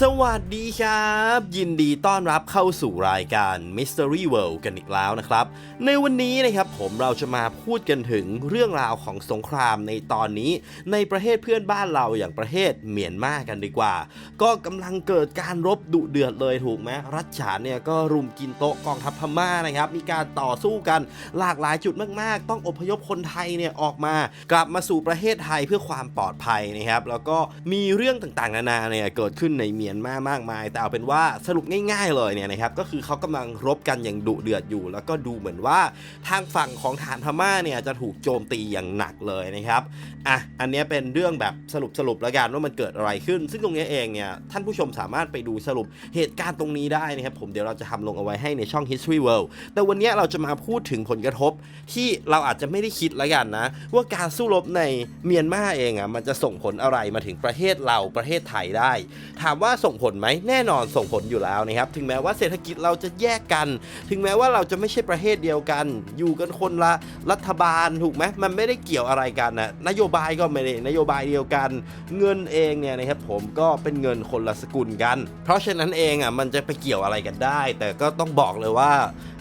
สวัสดีครับ ยินดีต้อนรับเข้าสู่รายการ Mystery World กันอีกแล้วนะครับ ในวันนี้นะครับผมเราจะมาพูดกันถึงเรื่องราวของสงครามในตอนนี้ ในประเทศเพื่อนบ้านเราอย่างประเทศเมียนมากันดีกว่า ก็กำลังเกิดการรบดุเดือดเลยถูกไหมรัชฉานเนี่ยก็รุมกินโต๊ะกองทัพพม่านะครับมีการต่อสู้กันหลากหลายจุดมากๆ ต้องอพยพคนไทยเนี่ยออกมา กลับมาสู่ประเทศไทยเพื่อความปลอดภัยนะครับแล้วก็มีเรื่องต่างๆนานาเนี่ยเกิดขึ้นในเมียนมามากมาย แต่เอาเป็นว่าสรุปง่ายๆเลยเนี่ยนะครับก็คือเขากำลังรบกันอย่างดุเดือดอยู่ แล้วก็ดูเหมือนว่าทางฝั่งของฐานพม่าเนี่ยจะถูกโจมตีอย่างหนักเลยนะครับอะอันนี้เป็นเรื่องแบบสรุปสรุปแล้วกันว่ามันเกิดอะไรขึ้น ซึ่งตรงนี้เองเนี่ยท่านผู้ชมสามารถไปดูสรุปเหตุการณ์ตรงนี้ได้นะครับผมเดี๋ยวเราจะทำลงเอาไว้ให้ในช่อง History World แต่วันนี้เราจะมาพูดถึงผลกระทบที่เราอาจจะไม่ได้คิดแล้วกันนะว่าการสู้รบในเมียนมาเองอะมันจะส่งผลอะไรมาถึงประเทศเราประเทศไทยได้ ถามว่า่าส่งผลไหมแน่นอนส่งผลอยู่แล้วนะครับถึงแม้ว่าเศรษฐกิจเราจะแยกกัน ถึงแม้ว่าเราจะไม่ใช่ประเทศเดียวกัน อยู่กันคนละรัฐบาลถูกไหมมันไม่ได้เกี่ยวอะไรกันนะนโยบายก็ไม่ได้นโยบายเดียวกัน เงินเองเนี่ยนะครับผมก็เป็นเงินคนละสกุลกัน เพราะฉะนั้นเองอะมันจะไปเกี่ยวอะไรกันได้ แต่ก็ต้องบอกเลยว่า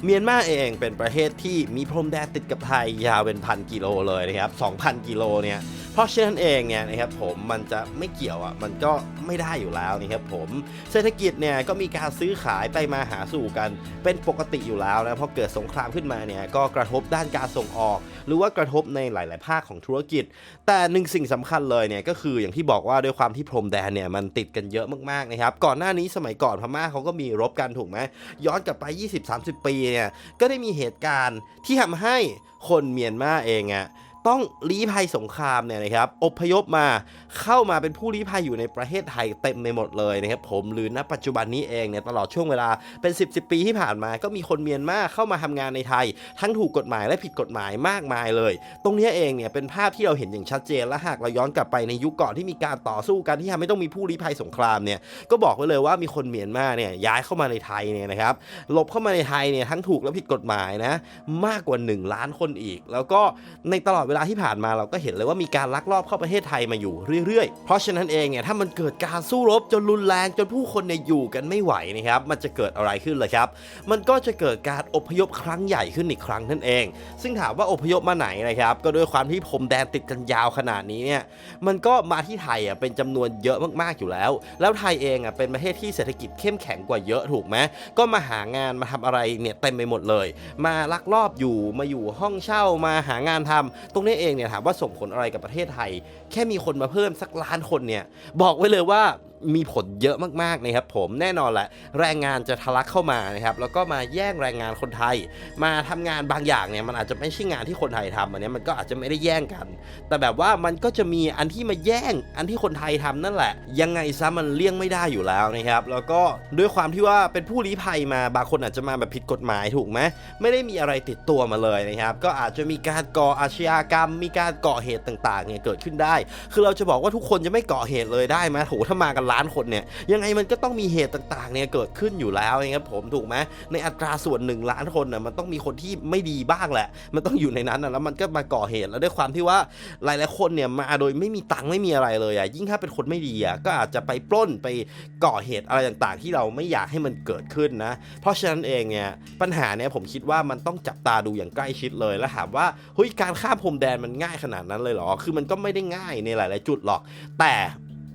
เมียนมาเองเป็นประเทศที่มีพรมแดนติดกับไทยยาวเป็นพันกิโลเลยนะครับ2,000 กิโลเนี่ย เพราะฉะนั้นเองเนี่ยนะครับผมมันจะไม่เกี่ยวอะมันก็ไม่ได้อยู่แล้วนะครับผมเศรษฐกิจเนี่ยก็มีการซื้อขายไปมาหาสู่กัน เป็นปกติอยู่แล้วนะพอเกิดสงครามขึ้นมาเนี่ยก็กระทบด้านการส่งออก หรือว่ากระทบในหลาย ๆ ภาคของธุรกิจ แต่หนึ่งสิ่งสำคัญเลยเนี่ยก็คืออย่างที่บอกว่าด้วยความที่พรมแดนเนี่ยมันติดกันเยอะมากๆนะครับก่อนหน้านี้สมัยก่อนพม่าเขาก็มีรบกันถูกไหมย้อนกลับไป 20-30 ปีเนี่ยก็ได้มีเหตุการณ์ที่ทำให้คนเมียนมาเองอะ ต้องลี้ภัยสงครามเนี่ยนะครับอพยพมาเข้ามาเป็นผู้ลี้ภัยอยู่ในประเทศไทยเต็มไปหมดเลยนะครับผมหรือณปัจจุบันนี้เองเนี่ยตลอดช่วงเวลาเป็น 10บสปีที่ผ่านมา ก็มีคนเมียนมาเข้ามาทำงานในไทย ทั้งถูกกฎหมายและผิดกฎหมายมากมายเลย ตรงนี้เองเนี่ยเป็นภาพที่เราเห็นอย่างชัดเจนและหากเราย้อนกลับไปในยุคก่อนที่มีการต่อสู้กันที่ทำให้ต้องมีผู้ลี้ภัยสงครามเนี่ยก็บอกไว้เลยว่ามีคนเมียนมาเนี่ยย้ายเข้ามาในไทยเนี่ยนะครับหลบเข้ามาในไทยเนี่ยทั้งถูกและผิดกฎหมายนะมากกว่า 1 ล้านคนอีก แล้วก็ในตลอดเวลาที่ผ่านมาเราก็เห็นเลยว่ามีการลักลอบเข้าประเทศไทยมาอยู่เรื่อยๆ เพราะฉะนั้นเองเนี่ยถ้ามันเกิดการสู้รบจนรุนแรงจนผู้คนเนี่ยอยู่กันไม่ไหวนะครับมันจะเกิดอะไรขึ้นล่ะครับ มันก็จะเกิดการอพยพครั้งใหญ่ขึ้นอีกครั้งนั่นเอง ซึ่งถามว่าอพยพมาไหนนะครับก็ด้วยความที่ผมแดนติดกันยาวขนาดนี้เนี่ยมันก็มาที่ไทยอะเป็นจำนวนเยอะมากๆอยู่แล้ว แล้วไทยเองอะเป็นประเทศที่เศรษฐกิจเข้มแข็งกว่าเยอะถูกไหมก็มาหางานมาทำอะไรเนี่ยเต็มไปหมดเลย มาลักลอบอยู่มาอยู่ห้องเช่ามาหางานทำตรงนี้เองเนี่ยถามว่าส่งผลอะไรกับประเทศไทย แค่มีคนมาเพิ่มสักล้านคนเนี่ยบอกไว้เลยว่า มีผลเยอะมากๆนะครับผมแน่นอนแหละแรงงานจะทะลักเข้ามานะครับแล้วก็มาแย่งแรงงานคนไทย มาทำงานบางอย่างเนี่ยมันอาจจะไม่ใช่งานที่คนไทยทำอันเนี้ยมันก็อาจจะไม่ได้แย่งกัน แต่แบบว่ามันก็จะมีอันที่มาแย่งอันที่คนไทยทำนั่นแหละ ยังไงซะมันเลี่ยงไม่ได้อยู่แล้วนะครับแล้วก็ด้วยความที่ว่าเป็นผู้ลี้ภัยมาบางคนอาจจะมาแบบผิดกฎหมายถูกไหมไม่ได้มีอะไรติดตัวมาเลยนะครับก็อาจจะมีการก่ออาชญากรรม มีการก่อเหตุต่างๆเนี่ยเกิดขึ้นได้ คือเราจะบอกว่าทุกคนจะไม่ก่อเหตุเลยได้ไหมโหถ้ามากันลานคนเนี่ยยังไงมันก็ต้องมีเหตุต่างๆเนี่ยเกิดขึ้นอยู่แล้วนะครับผมถูกไหมในอัตราส่วนหนึ่งล้านคนน่ะมันต้องมีคนที่ไม่ดีบ้างแหละ มันต้องอยู่ในนั้นนะแล้วมันก็มาก่อเหตุแล้วด้วยความที่ว่าหลายๆคนเนี่ยมาโดยไม่มีตังค์ไม่มีอะไรเลยอะยิ่งถ้าเป็นคนไม่ดีอะก็อาจจะไปปล้นไปก่อเหตุอะไรต่างๆ ที่เราไม่อยากให้มันเกิดขึ้นนะ เพราะฉะนั้นเองเนี่ยปัญหาเนี่ยผมคิดว่ามันต้องจับตาดูอย่างใกล้ชิดเลยแล้วถามว่าเฮ้ยการข้ามพรมแดนมันง่ายขนาดนั้นเลยเหรอ คือมันก็ไม่ได้ง่ายในหลาย ๆ จุดหรอก แต่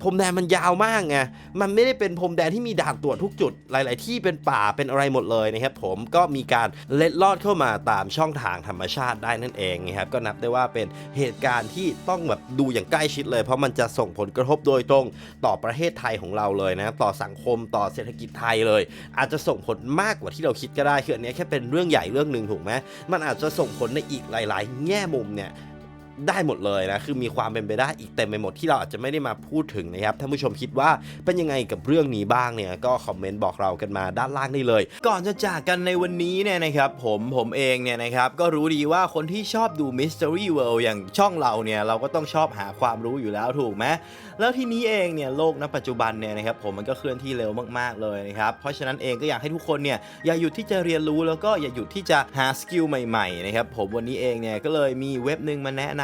พรมแดนมันยาวมากไง มันไม่ได้เป็นพรมแดนที่มีด่านตรวจทุกจุด หลาย ๆ ที่เป็นป่าเป็นอะไรหมดเลยนะครับผม ก็มีการเล็ดลอดเข้ามาตามช่องทางธรรมชาติได้นั่นเองนะครับ ก็นับได้ว่าเป็นเหตุการณ์ที่ต้องแบบดูอย่างใกล้ชิดเลย เพราะมันจะส่งผลกระทบโดยตรงต่อประเทศไทยของเราเลยนะ ต่อสังคมต่อเศรษฐกิจไทยเลย อาจจะส่งผลมากกว่าที่เราคิดก็ได้ คืออันนี้แค่เป็นเรื่องใหญ่เรื่องหนึ่งถูกไหมมันอาจจะส่งผลในอีกหลาย ๆ แง่มุมเนี่ย ได้หมดเลยนะ คือมีความเป็นไปได้อีกเต็มไปหมดที่เราอาจจะไม่ได้มาพูดถึงนะครับท่านผู้ชมคิดว่าเป็นยังไงกับเรื่องนี้บ้างเนี่ยก็คอมเมนต์บอกเรากันมาด้านล่างได้เลย ก่อนจะจากกันในวันนี้เนี่ยนะครับผมผมเองเนี่ยนะครับก็รู้ดีว่าคนที่ชอบดู Mystery World อย่างช่องเราเนี่ยเราก็ต้องชอบหาความรู้อยู่แล้วถูกไหมแล้วทีนี้เองเนี่ยโลกณปัจจุบันเนี่ยนะครับผมมันก็เคลื่อนที่เร็วมากๆเลยนะครับเพราะฉะนั้นเองก็อยากให้ทุกคนเนี่ยอย่าหยุดที่จะเรียนรู้แล้วก็อย่าหยุดที่จะหาสกิลใหม่ๆนะครับผมวันนี้เองเนี่ยก็เลยมีเว็บหนึ่งมาแนะน